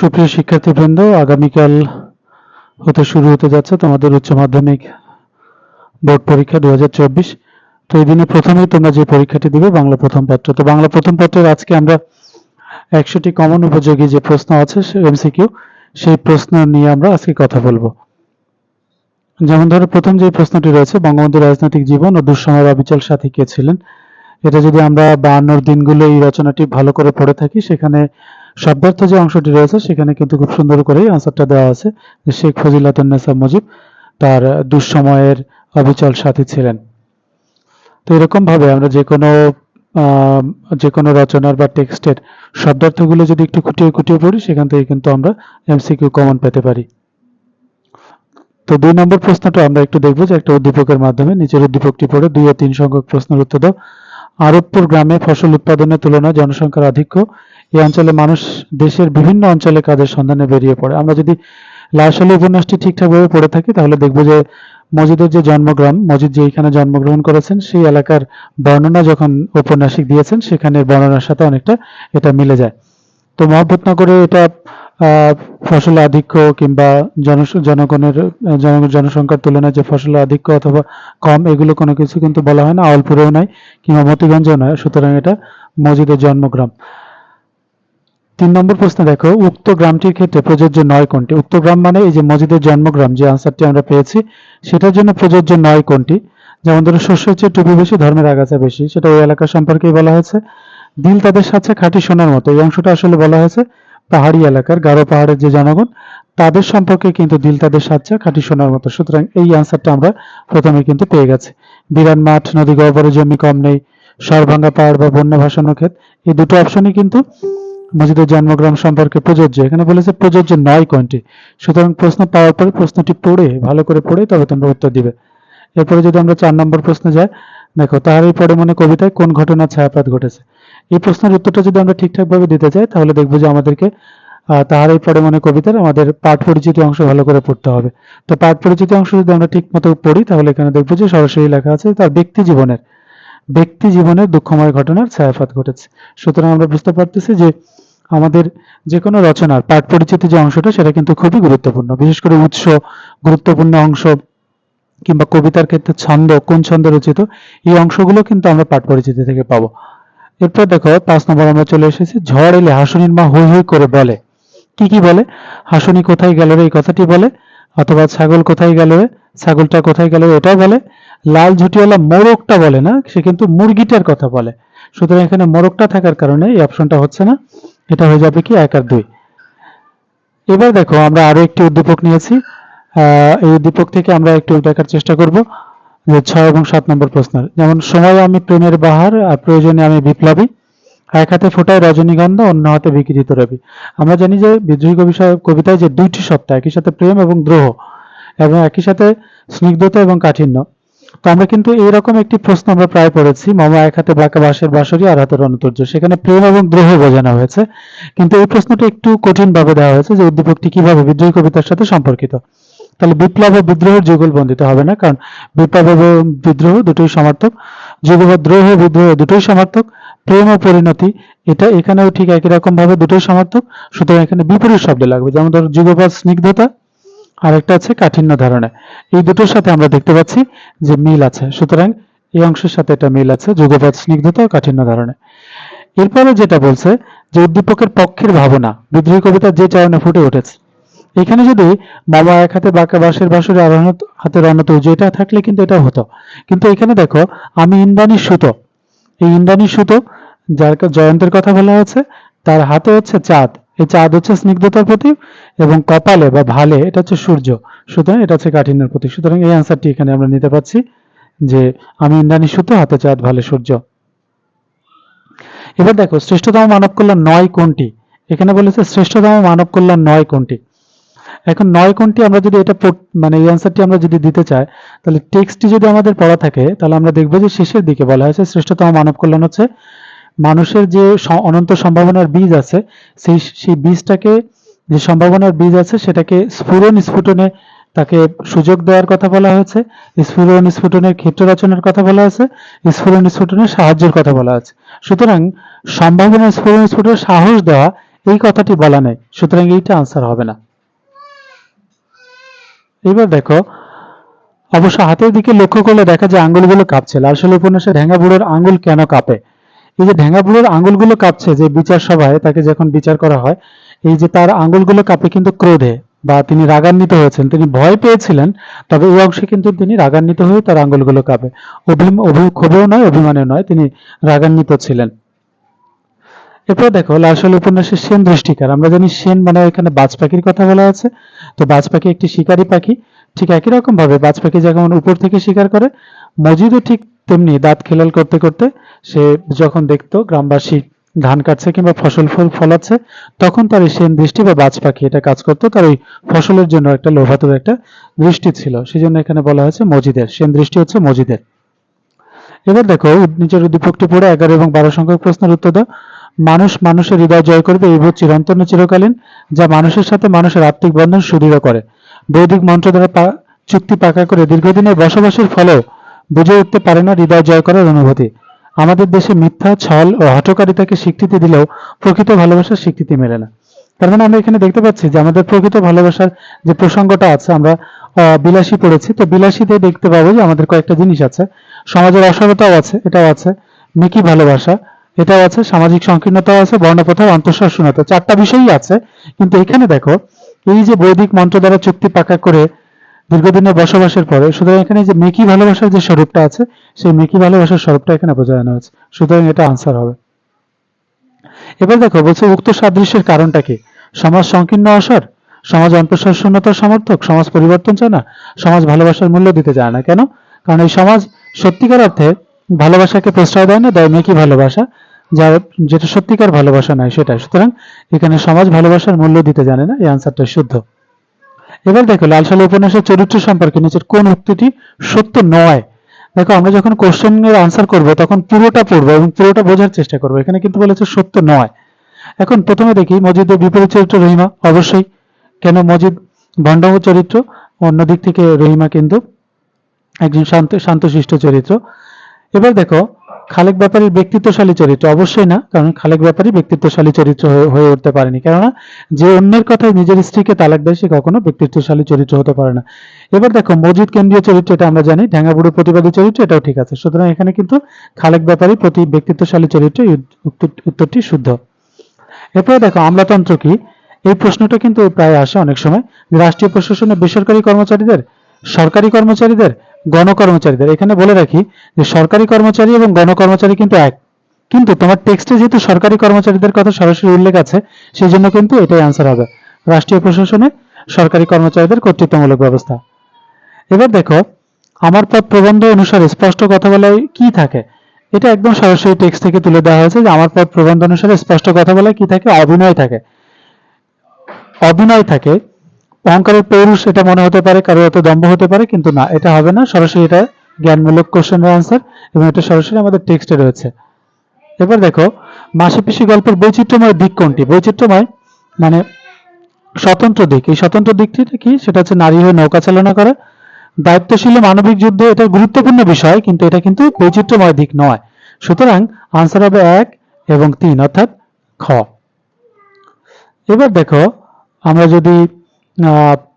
সুপ্রিয় শিক্ষার্থীবৃন্দ, আগামীকাল হতে শুরু হতে যাচ্ছে তোমাদের উচ্চ মাধ্যমিক বোর্ড পরীক্ষা দু তো এই দিনে প্রথমেই তোমরা যে পরীক্ষাটি দিবে, বাংলা প্রথম পত্র। তো বাংলা প্রথম পত্রের আজকে আমরা একশোটি কমন উপযোগী যে প্রশ্ন আছে এমসিকিউ সেই প্রশ্ন নিয়ে আমরা আজকে কথা বলব। যেমন ধরো, প্রথম যে প্রশ্নটি রয়েছে, বঙ্গবন্ধু রাজনৈতিক জীবন ও দুঃসময়ের অবিচল সাথী কে ছিলেন? এটা যদি আমরা বায়ান্নর দিনগুলো এই রচনাটি ভালো করে পড়ে থাকি, সেখানে শব্দার্থ যে অংশটি রয়েছে, সেখানে কিন্তু খুব সুন্দর করেই আনসারটা দেওয়া আছে যে শেখ ফজিলাতুন্নেসা মুজিব তার দুঃসময়ের অবিচল সাথী ছিলেন। তো এরকম ভাবে আমরা যে কোনো যে কোনো রচনার বা টেক্সটের শব্দার্থগুলো যদি একটু খুঁটিয়ে খুঁটিয়ে পড়ি, সেখান থেকে কিন্তু আমরা এমসিকিউ কমন পেতে পারি। তো দুই নম্বর প্রশ্নটা আমরা একটু দেখব যে একটা উদ্দীপকের মাধ্যমে, নিচের উদ্দীপকটি পড়ে, দুই ও তিন সংখ্যক প্রশ্নের উত্তর দাও। আরবপুর গ্রামে ফসল উৎপাদনের তুলনায় জনসংখ্যার আধিক্য। এই অঞ্চলে মানুষ দেশের বিভিন্ন অঞ্চলে কাজের সন্ধানে বেরিয়ে পড়ে। আমরা যদি লাশালী উপন্যাসটি ঠিকঠাকভাবে পড়ে থাকি, তাহলে দেখব যে মজিদের যে জন্মগ্রাম মজিদ যে এখানে জন্মগ্রহণ করেছেন, সেই এলাকার বর্ণনা যখন ঔপন্যাসিক দিয়েছেন সেখানে বর্ণনার সাথে অনেকটা এটা মিলে যায়। তো মহব্বতনগরে এটা ফসল আধিক্য কিংবা জন- জনগণের জনসংখ্যার তুলনায় যে ফসল আধিক্য অথবা কম, এগুলো কোনো কিছু কিন্তু বলা হয় না আওয়ালপুরেও নয় কিংবা মতিগঞ্জেও নয়, সুতরাং এটা মসজিদের জন্মগ্রাম। তিন নম্বর প্রশ্ন দেখো, উক্ত গ্রামটির ক্ষেত্রে প্রযোজ্য নয় কোনটি? উক্ত গ্রাম মানে এই যে মসজিদের জন্মগ্রাম, যে আনসারটি আমরা পেয়েছি, সেটার জন্য প্রযোজ্য নয় কোনটি? যেমন ধরো, শস্য হচ্ছে টুপি বেশি, ধর্মের আগাছা বেশি, সেটা ওই এলাকা সম্পর্কেই বলা হয়েছে। দিল তাদের সাথে খাঁটি সোনার মতো, এই অংশটা আসলে বলা হয়েছে পাহাড়ি এলাকার গারো পাহাড়ের যে জনগণ, তাদের সম্পর্কে কিন্তু দিল তাদের সাচ্চা, খাঁটি সোনার মতো। সুতরাং এই আনসারটা আমরা প্রথমে কিন্তু পেয়ে গেছি। বিরান মাঠ, নদী গহ্বরে জমি কম নেই, সরভাঙ্গা পাহাড় বা বন্যা ভাসানো ক্ষেত, এই দুটো অপশনই কিন্তু মসজিদের জন্মগ্রাম সম্পর্কে প্রযোজ্য। এখানে বলেছে প্রযোজ্য নয় কোনটি। সুতরাং প্রশ্ন পাওয়ার পরে প্রশ্নটি পড়ে, ভালো করে পড়ে, তবে তোমরা উত্তর দিবে। এরপরে যদি আমরা চার নম্বর প্রশ্নে যাই, দেখো তাহারই পরে মনে কবিতায় কোন ঘটনা ছায়াপাত ঘটেছে? এই প্রশ্নের উত্তরটা যদি আমরা ঠিকঠাকভাবে দিতে চাই তাহলে দেখব যে আমাদেরকে আহ, তাহারই পরে মনে কবিতার আমাদের পাঠ পরিচিতি অংশ ভালো করে পড়তে হবে। তো পাঠ পরিচিতি অংশ যদি আমরা ঠিক মতো পড়ি তাহলে এখানে দেখব যে সরাসরি লেখা আছে তার ব্যক্তি জীবনের ব্যক্তি জীবনের দুঃখময় ঘটনার ছায়াপাত ঘটেছে। সুতরাং আমরা বুঝতে পারতেছি যে আমাদের যে কোনো রচনার পাঠ পরিচিতি যে অংশটা সেটা কিন্তু খুবই গুরুত্বপূর্ণ। বিশেষ করে উৎস গুরুত্বপূর্ণ অংশ কিংবা কবিতার ক্ষেত্রে ছন্দ কোন ছন্দ রচিত এই অংশগুলো কিন্তু আমরা পাঠ পরিচিতি থেকে পাবো। এরপর দেখো, পাঁচ নম্বর আমরা চলে এসেছি। ঝড় এলে হাসুনির মা হই হই করে বলে। কি কি বলে? হাসুনি কোথায় গেল রে এই কথাটি বলে? অথবা ছাগল কোথায় গেল রে? ছাগলটা কোথায় গেল এটাও বলে। লাল ঝুটিওয়ালা মোরগটা বলে না, সে কিন্তু মুরগিটার কথা বলে। সুতরাং এখানে মোরগটা থাকার কারণে এই অপশনটা হচ্ছে না। এটা হয়ে যাবে কি এক আর দুই। এবার দেখো, আমরা আরও একটি উদ্দীপক নিয়েছি। এই উদ্দীপক থেকে আমরা একটু দেখার চেষ্টা করব। যে ছয় এবং সাত নম্বর প্রশ্ন যেমন, সময় আমি প্রেমের বাহার, আর প্রয়োজনে আমি বিপ্লবী। এক হাতে ফোটায় রজনীগন্ধা, অন্য হাতে বিকৃত রবি। আমরা জানি যে বিদ্রোহী কবি কবিতায় যে দুইটি সত্তা একই সাথে প্রেম এবং দ্রোহ, এবং একই সাথে স্নিগ্ধতা এবং কাঠিন্য। তো আমরা কিন্তু এইরকম একটি প্রশ্ন আমরা প্রায় পড়েছি, মামা এক হাতে বাঁকা বাঁশের বাঁশরি, আর হাতে রণতুর্য সেখানে প্রেম এবং দ্রোহ বোঝানো হয়েছে। কিন্তু এই প্রশ্নটা একটু কঠিন ভাবে দেওয়া হয়েছে যে উদ্দীপকটি কীভাবে বিদ্রোহী কবিতার সাথে সম্পর্কিত। তাহলে বিপ্লব ও বিদ্রোহের যুগল বন্দিত হবে না, কারণ বিপ্লব এবং বিদ্রোহ দুটোই সমার্থক যুগ দ্রোহ বিদ্রোহ দুটোই সমার্থক, প্রেম ও পরিণতি, এটা এখানেও ঠিক একই রকম ভাবে দুটোই সমার্থক, সুতরাং এখানে বিপরীত শব্দ লাগবে, যেমন ধরো যুগপাত স্নিগ্ধতা আর একটা আছে কাঠিন্য ধারণা, এই দুটোর সাথে আমরা দেখতে পাচ্ছি যে মিল আছে, সুতরাং এই অংশের সাথে এটা মিল আছে যুগপাত স্নিগ্ধতা ও কাঠিন্য ধারণা। এরপরে যেটা বলছে যে উদ্দীপকের পক্ষের ভাবনা, বিদ্রোহী কবিতা যে চয়নে ফুটে উঠেছে এখানে যদি বাবা এক হাতে বাঁকা বাঁশের বাঁশরে আর হাতে রণতুর্য এটা থাকলে কিন্তু এটা হতো। কিন্তু এখানে দেখো, আমি ইন্দ্রাণীর সুতো। এই ইন্দ্রাণীর সুতো, যার জয়ন্তের কথা বলা হয়েছে, তার হাতে হচ্ছে চাঁদ। এই চাঁদ হচ্ছে স্নিগ্ধতার প্রতীক এবং কপালে বা ভালে এটা হচ্ছে সূর্য। সুতরাং এটা হচ্ছে কাঠিন্যের প্রতীক। সুতরাং এই অ্যান্সারটি এখানে আমরা নিতে পারছি যে আমি ইন্দ্রাণীর সুতো, হাতে চাঁদ, ভালে সূর্য। এবার দেখো, শ্রেষ্ঠতম মানব কল্যাণ নয় কোনটি? এখানে বলেছে শ্রেষ্ঠতম মানব কল্যাণ নয় কোনটি? এখন নয় কোনটি আমরা যদি এটা মানে এই অ্যান্সারটি আমরা যদি দিতে চাই, তাহলে টেক্সটটি যদি আমাদের পড়া থাকে, তাহলে আমরা দেখব যে শেষের দিকে বলা হয়েছে, শ্রেষ্ঠতম মানব কল্যাণ হচ্ছে মানুষের যে অনন্ত সম্ভাবনার বীজ আছে, সেই সেই বীজটাকে, যে সম্ভাবনার বীজ আছে, সেটাকে স্ফুরণ স্ফুটনে তাকে সুযোগ দেওয়ার কথা বলা হয়েছে, স্ফুরণ স্ফুটনের ক্ষেত্র রচনার কথা বলা হয়েছে, স্ফুরণ স্ফুটনের সাহায্যের কথা বলা আছে সুতরাং সম্ভাবনা স্ফুরণ স্ফুটনের সাহস দেওয়া এই কথাটি বলা নেই, সুতরাং এইটা আনসার হবে না। এবার দেখো, অবশ্য হাতের দিকে লক্ষ্য করলে দেখা যায় আঙ্গুলগুলো কাঁপছে। লালসাল উপন্যাসে ঢেঙ্গা বুড়োর আঙ্গুল কেন কাঁপে? এই যে ঢেঙ্গা বুড়োর আঙ্গুলগুলো কাঁপছে যে বিচার সভায় তাকে যখন বিচার করা হয়, এই যে তার আঙ্গুলগুলো কাঁপে কিন্তু ক্রোধে বা তিনি রাগান্বিত হয়েছেন। তিনি ভয় পেয়েছিলেন, তবে এই অংশে কিন্তু তিনি রাগান্বিত হয়ে তার আঙ্গুলগুলো কাঁপে। অভিম, অভি, ক্ষোভেও নয়, অভিমানেও নয়, তিনি রাগান্বিত ছিলেন। এরপর দেখো লালসাল উপন্যাসের সেন দৃষ্টিকার। আমরা জানি সেন মানে এখানে বাজ পাখির কথা বলা আছে। তো বাজ পাখি একটি শিকারী পাখি। ঠিক একই রকম ভাবে বাজ পাখি যেমন উপর থেকে শিকার করে মজিদও ঠিক তেমনি দাঁত খেলাল করতে করতে সে যখন দেখতো গ্রামবাসী ধান কাটছে কিংবা ফসল ফল ফলাচ্ছে, তখন তার এই সেন দৃষ্টি বা বাজ পাখি এটা কাজ করতো। তার ওই ফসলের জন্য একটা লোভাতুর একটা দৃষ্টি ছিল। সেই জন্য এখানে বলা হয়েছে মজিদের সেন দৃষ্টি হচ্ছে মজিদের এবার দেখো নিচের উদ্দীপকটি পড়ে এগারো এবং বারো সংখ্যক প্রশ্নের উত্তর দাও। মানুষ মানুষের হৃদয় জয় করবে এই বোধ চিরন্তন চিরকালীন, যা মানুষের সাথে মানুষের আত্মিক বন্ধন সুদৃঢ় করে। বৈদিক মন্ত্র দ্বারা চুক্তি পাকা করে দীর্ঘদিনের বসবাসের ফলেও বুঝে উঠতে পারে না হৃদয় জয় করার অনুভূতি। আমাদের দেশে মিথ্যা, ছল ও হঠকারিতাকে স্বীকৃতি দিলেও প্রকৃত ভালোবাসার স্বীকৃতি মেলে না। তার মানে আমরা এখানে দেখতে পাচ্ছি যে আমাদের প্রকৃত ভালোবাসার যে প্রসঙ্গটা আছে, আমরা বিলাসী পড়েছি। তো বিলাসীতে দেখতে পাবো যে আমাদের কয়েকটা জিনিস আছে। সমাজের অসরতাও আছে, এটাও আছে। মিকি ভালোবাসা, এটাও আছে। সামাজিক সংকীর্ণতাও আছে বর্ণপ্রথার অন্তঃসহীনতা চারটা বিষয়ই আছে। কিন্তু এখানে দেখো, এই যে বৈদিক মন্ত্র দ্বারা চুক্তি পাকা করে দীর্ঘদিনের বসবাসের পরে, সুতরাং এখানে যে মেকি ভালোবাসার যে স্বরূপটা আছে, সেই মেকি ভালোবাসার স্বরূপটা এখানে বোঝানো হয়েছে। সুতরাং এটা আনসার হবে। এবার দেখো, বলছে, উক্ত সাদৃশ্যের কারণটা কি? সমাজ সংকীর্ণ অসর, সমাজ অন্তঃশূন্যতার সমর্থক, সমাজ পরিবর্তন চায় না, সমাজ ভালোবাসার মূল্য দিতে চায় না। কেন? কারণ এই সমাজ সত্যিকার অর্থে ভালোবাসাকে প্রশ্রয় দেয় না, দেয় মেকি ভালোবাসা, যা যেটা সত্যিকার ভালোবাসা নয় সেটাই। সুতরাং এখানে সমাজ ভালোবাসার মূল্য দিতে জানে না, এই আনসারটা শুদ্ধ। এবার দেখো লালসাল উপন্যাসের চরিত্র সম্পর্কে নিচের কোন উক্তিটি সত্য নয়? দেখো, আমরা যখন কোশ্চেন এর আনসার করব, তখন পুরোটা পড়ব এবং পুরোটা বোঝার চেষ্টা করব। এখানে কিন্তু বলেছে সত্য নয়। এখন প্রথমে দেখি মজিদের বিপরীত চরিত্র রহিমা, অবশ্যই। কেন মজিদ ভণ্ডাঙ্গ চরিত্র? অন্যদিক থেকে রহিমা কিন্তু একজন শান্ত, শান্তশিষ্ট চরিত্র। এবার দেখো, খালেক ব্যাপারীর ব্যক্তিত্বশালী চরিত্র। অবশ্যই না, কারণ খালেক ব্যাপারী ব্যক্তিত্বশালী চরিত্র হয়ে- উঠতে পারেনি। কেননা, যে অন্যের কথায় নিজের স্ত্রীকে তালাক দেয়, সে কখনো ব্যক্তিত্বশালী চরিত্র হতে পারে না। এবার দেখো মজিদ কেন্দ্রীয় চরিত্র এটা আমরা জানি ঢ্যাঙ্গাবুড়ো প্রতিবাদী চরিত্র, এটাও ঠিক আছে। সুতরাং এখানে কিন্তু খালেক ব্যাপারী প্রতি ব্যক্তিত্বশালী চরিত্র উত্তর- উত্তরটি শুদ্ধ। এরপরে দেখো, আমলাতন্ত্র কি? এই প্রশ্নটা কিন্তু প্রায় আসে অনেক সময় রাষ্ট্রীয় প্রশাসনের বেসরকারি কর্মচারীদের, সরকারি কর্মচারীদের, গণকর্মচারীদের। এখানে বলে রাখি যে সরকারি কর্মচারী এবং গণকর্মচারী কিন্তু এক। কিন্তু তোমার টেক্সটে যেহেতু সরকারি কর্মচারীদের কথা সরাসরি উল্লেখ আছে সেই জন্য কিন্তু এটাই আনসার হবে। রাষ্ট্রীয় প্রশাসনে সরকারি কর্মচারীদের কর্তৃত্বমূলক ব্যবস্থা। এবার দেখো, আমার পদ প্রবন্ধ অনুসারে স্পষ্ট কথা বলায় কি থাকে? এটা একদম সরাসরি টেক্সট থেকে তুলে দেওয়া হয়েছে যে আমার পদ প্রবন্ধ অনুসারে স্পষ্ট কথা বলায় কি থাকে? অভিনয় থাকে। অভিনয় থাকে। অহংকারের পৌরুষ এটা মনে হতে পারে কারও হয়তো দম্ভ হতে পারে, কিন্তু না, এটা হবে না। সরাসরি এটা জ্ঞানমূলক কোশ্চেনের আনসার এবং এটা সরাসরি আমাদের টেক্সটে রয়েছে। এবার দেখো মাসি পিসি গল্পের বৈচিত্র্যময় দিক কোনটি? বৈচিত্র্যময় মানে স্বতন্ত্র দিক। এই স্বতন্ত্র দিকটি কি? সেটা হচ্ছে নারী হয়ে নৌকা চালনা করা দায়িত্বশীল মানবিক যুদ্ধ এটা গুরুত্বপূর্ণ বিষয়, কিন্তু এটা কিন্তু বৈচিত্র্যময় দিক নয়। সুতরাং আনসার হবে এক এবং তিন, অর্থাৎ খ। এবার দেখো, আমরা যদি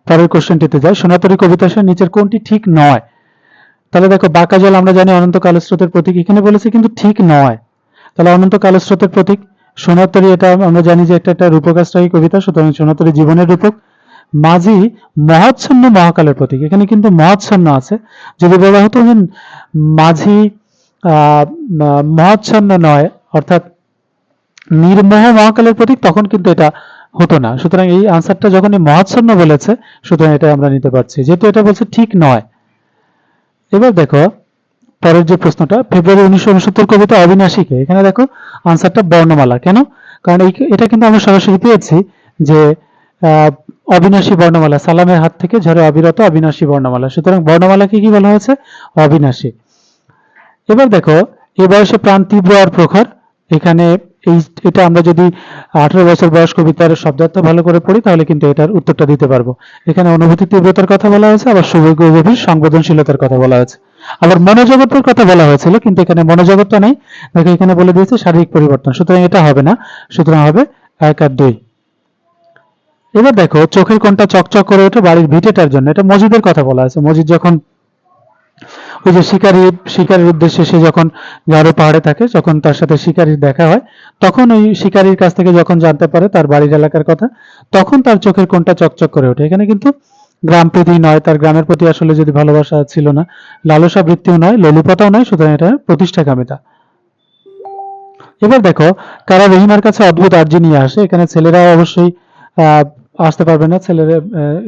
পরের কোশ্চেনটিতে যাই। সোনাতরী কবিতাসের নিচের কোনটি ঠিক নয়? তাহলে দেখো, বাঁকা জল আমরা জানি অনন্ত কালস্রোতের প্রতীক। এখানে বলেছে কিন্তু ঠিক নয়। তাহলে অনন্ত কালস্রোতের প্রতীক সোনাতরী, এটা আমরা জানি যে একটা একটা রূপকাশ্রয়ী কবিতা, সুতরাং সোনাতরী জীবনের রূপক। মাঝি মহাচ্ছন্ন মহাকালের প্রতীক। এখানে কিন্তু মহাচ্ছন্ন আছে। যদি বলা হতো যে মাঝি মহাচ্ছন্ন নয়, অর্থাৎ নির্মোহ মহাকালের প্রতীক, তখন কিন্তু এটা হতো না। সুতরাং এই আনসারটা যখন মহাচ্ছন্ন বলেছে, সুতরাং এটা আমরা নিতে পারছি। যেহেতু এটা বলছে ঠিক নয়। এবার দেখো, পরের যে প্রশ্নটা, ফেব্রুয়ারি উনিশশো উনসত্তর কবিতা অবিনাশীকে। এখানে দেখো, আনসারটা বর্ণমালা। কেন? কারণ এটা কিন্তু আমরা সরাসরি পেয়েছি যে অবিনাশী বর্ণমালা, সালামের হাত থেকে ঝরে অবিরত অবিনাশী বর্ণমালা। সুতরাং বর্ণমালাকে কি বলা হয়েছে? অবিনাশী। এবার দেখো, এ বয়সে প্রাণ তীব্র আর প্রখর। এখানে এই, এটা আমরা যদি আঠারো বছর বয়স কবিতার শব্দার্থ ভালো করে পড়ি, তাহলে কিন্তু এটার উত্তরটা দিতে পারব। এখানে অনুভূতি তীব্রতার কথা বলা হয়েছে, আবার গভীর সংবেদনশীলতার কথা বলা হয়েছে। আবার মনোজগতের কথা বলা হয়েছিল, কিন্তু এখানে মনোজগৎটা নেই। দেখো, এখানে বলে দিয়েছে শারীরিক পরিবর্তন। সুতরাং এটা হবে না। সুতরাং হবে এক আর দুই। এবার দেখো, চোখের কোনটা চকচক করে ওঠে, বাড়ির ভিটেটার জন্য। এটা মসজিদের কথা বলা আছে। মসজিদ যখন ওই যে শিকারি, শিকারির উদ্দেশ্যে সে যখন গারো পাহাড়ে থাকে, যখন তার সাথে শিকারির দেখা হয়, তখন ওই শিকারির কাছ থেকে যখন জানতে পারে তার বাড়ির এলাকার কথা, তখন তার চোখের কোনটা চকচক করে ওঠে। এখানে কিন্তু গ্রাম প্রীতি নয়, তার গ্রামের প্রতি আসলে যদি ভালোবাসা ছিল না, লালসা বৃত্তিও নয়, ললিপতাও নয়, সুতরাং এটা প্রতিষ্ঠাকামিতা। এবার দেখো, কারা রহিমার কাছে অদ্ভুত আর্জি নিয়ে আসে, এখানে ছেলেরা অবশ্যই আসতে পারবে না, ছেলেরা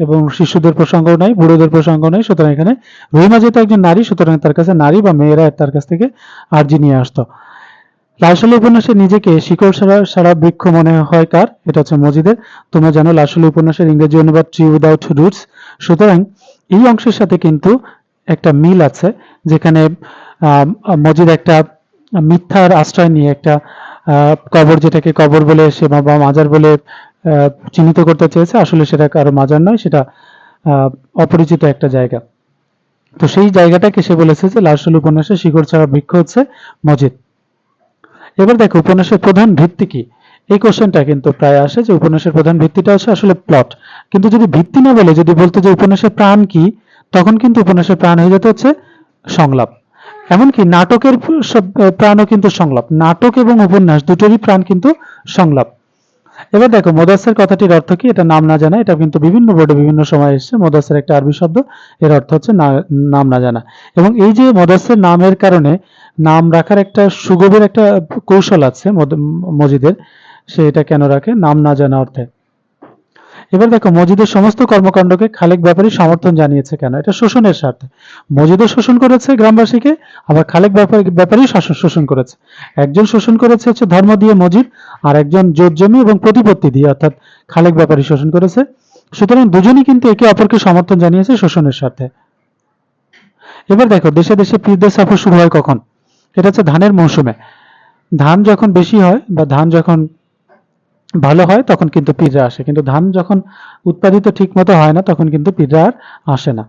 এবং শিশুদের প্রসঙ্গ নাই, বুড়োদের প্রসঙ্গ নাই, সুতরাং এখানে রহিমা যেহেতু একজন নারী, সুতরাং তার কাছে নারী বা মেয়েরা তার কাছ থেকে আর্জি নিয়ে আসতো। লালসালি উপন্যাসে নিজেকে শিকড় সারা সারা বৃক্ষ মনে হয় কার? এটা হচ্ছে মজিদের। তোমরা জানো লালসালি উপন্যাসের ইংরেজি অনুবাদ ট্রি উইদাউট রুটস সুতরাং এই অংশের সাথে কিন্তু একটা মিল আছে, যেখানে মজিদ একটা মিথ্যার আশ্রয় নিয়ে একটা কবর, যেটাকে কবর বলে সে বা বা মাজার বলে চিহ্নিত করতে চেয়েছে। আসলে সেটা কারও মাজার নয়, সেটা অপরিচিত একটা জায়গা। তো সেই জায়গাটাকে সে বলেছে যে লালসালি উপন্যাসে, শিকড় ছাড়া বৃক্ষ হচ্ছে মজিদ এবার দেখো, উপন্যাসের প্রধান ভিত্তি কি? এই কোশ্চেনটা কিন্তু প্রায় আসে যে, উপন্যাসের প্রধান ভিত্তিটা হচ্ছে আসলে প্লট। কিন্তু যদি ভিত্তি না বলে, যদি বলতো যে উপন্যাসের প্রাণ কি, তখন কিন্তু উপন্যাসের প্রাণ হয়ে যেতে হচ্ছে সংলাপ। এমনকি নাটকের প্রাণও কিন্তু সংলাপ। নাটক এবং উপন্যাস দুটোরই প্রাণ কিন্তু সংলাপ। এবার দেখো মোদাসের কথাটির অর্থ কি? এটা নাম না জানা এটা কিন্তু বিভিন্ন বোর্ডে বিভিন্ন সময় এসছে। মোদাসের একটা আরবি শব্দ, এর অর্থ হচ্ছে নাম না জানা। এবং এই যে মোদাসের নামের কারণে নাম রাখার একটা সুগভীর একটা কৌশল আছে মজিদের, সে এটা কেন রাখে? নাম না জানা অর্থে। এবার দেখো মজিদের সমস্ত কর্মকাণ্ডকে খালেক ব্যাপারী সমর্থন জানিয়েছে কেন? এটা শোষণের স্বার্থে। মজিদও শোষণ করেছে গ্রামবাসীকে, আবার খালেক ব্যাপারী ব্যাপারী শোষণ করেছে। একজন শোষণ করেছে হচ্ছে ধর্ম দিয়ে মজিদ আর একজন জোর জমি এবং প্রতিপত্তি দিয়ে অর্থাৎ খালেক ব্যাপারী শোষণ করেছে। সুতরাং দুজনই কিন্তু একে অপরকে সমর্থন জানিয়েছে শোষণের স্বার্থে। এবার দেখো, দেশে দেশে পীরদের সফর শুরু হয় কখন? এটা হচ্ছে ধানের মৌসুমে। ধান যখন বেশি হয় বা ধান যখন ভালো হয়, তখন কিন্তু পীররা আসে। কিন্তু ধান যখন উৎপাদিত ঠিক মতো হয় না, তখন কিন্তু পীররা আর আসে না।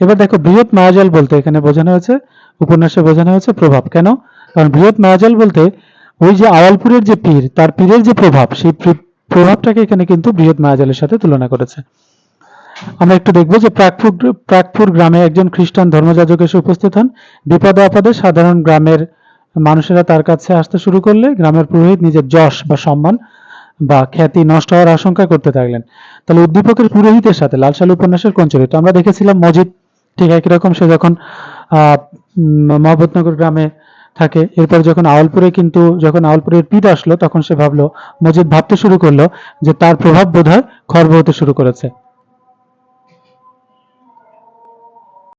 এবার দেখো, বৃহৎ মায়াজাল বলতে এখানে বোঝানো হয়েছে, উপন্যাসে বোঝানো হয়েছে প্রভাব। কেন? কারণ বৃহৎ মায়াজাল বলতে ওই যে আওয়ালপুরের যে পীর, তার পীরের যে প্রভাব, সেই প্রভাবটাকে এখানে কিন্তু বৃহৎ মায়াজালের সাথে তুলনা করেছে। আমরা একটু দেখব যে প্রাকপুর প্রাকপুর গ্রামে একজন খ্রিস্টান ধর্মযাজক এসে উপস্থিত হন। বিপদে আপদে সাধারণ গ্রামের মানুষেরা তার কাছে আসতে শুরু করলে গ্রামের পুরোহিত নিজের যশ বা সম্মান বা খ্যাতি নষ্ট হওয়ার আশঙ্কা করতে থাকলেন। তাহলে উদ্দীপকের পুরোহিতের সাথে লালসাল উপন্যাসের কোন চরিত্র আমরা দেখেছিলাম মজিদ ঠিক একই রকম, সে যখন মহব্বতনগর গ্রামে থাকে, এরপর যখন আওয়ালপুরে কিন্তু, যখন আওয়ালপুরের পিঠ আসলো, তখন সে ভাবলো, মজিদ ভাবতে শুরু করল যে তার প্রভাব বোধ হয় খর্ব হতে শুরু করেছে।